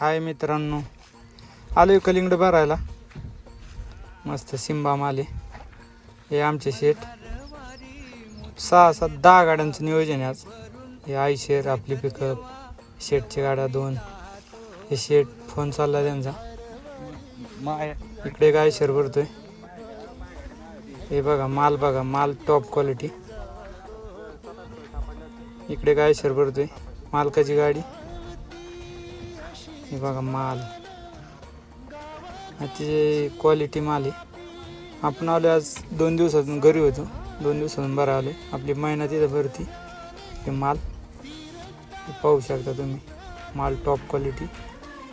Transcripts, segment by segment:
हाय मित्रांनो. आलोय कलिंगड भरायला. मस्त सिंबा माले. हे आमचे शेट सहा सात दहा गाड्यांचं नियोजन आहे आज. हे आई शेर आपली पिकअप शेटची गाड्या दोन. हे शेट फोन चालला त्यांचा. इकडे काय शेर भरतोय. हे बघा माल बघा माल टॉप क्वालिटी इकडे काय शेर भरतोय. मालकाची गाडी. हे बघा माल. अतिशय क्वालिटी माल आहे. आपण आलो आज दोन दिवसातून घरी होतो. दोन दिवसातून बरं आलो. आपली महिना तिथं भरती. हे माल. पाहू शकता तुम्ही. माल टॉप क्वालिटी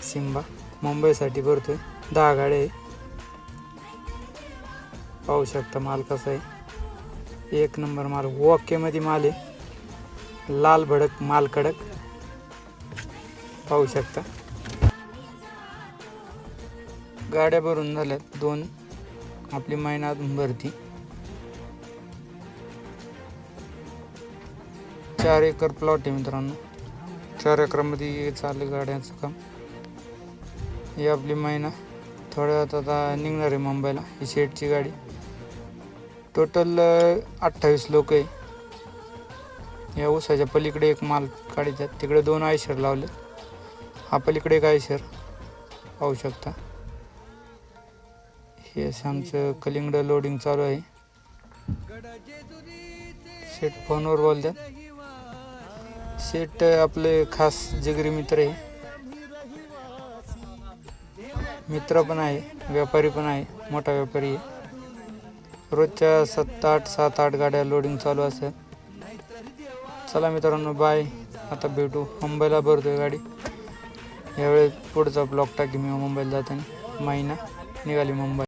सिम्बा मुंबईसाठी भरतो आहे दहा गाड्या आहे. पाहू शकता माल कसा आहे. एक नंबर माल. ओकेमध्ये माल आहे. लाल भडक माल कडक. पाहू शकता. गाड्या भरून झाल्यात. दोन आपली महिना अजून भरती. चार एकर प्लॉट आहे मित्रांनो. चार एकरामध्ये चाललं गाड्यांचं काम. ही आपली महिना थोड्या आता निघणार आहे मुंबईला. ही शेटची गाडी. टोटल अठ्ठावीस लोक आहे. या ऊसाच्या पलीकडे एक माल काढतात तिकडे दोन आयशर लावले हा पलीकडे एक आयशर. पाहू शकता. हे असं आमचं कलिंगड लोडिंग चालू आहे. शेट फोनवर बोलतात शेट आपले खास जिगरी मित्र आहे. मित्र पण आहे व्यापारी पण आहे मोठा व्यापारी आहे. रोजच्या सात आठ सात आठ गाड्या लोडिंग चालू असतात. चला मित्रांनो बाय आता भेटू. मुंबईला भरतोय गाडी. यावेळेस पुढचा ब्लॉक टाकी मी मुंबईला जाताना महिना निघाली मुंबई.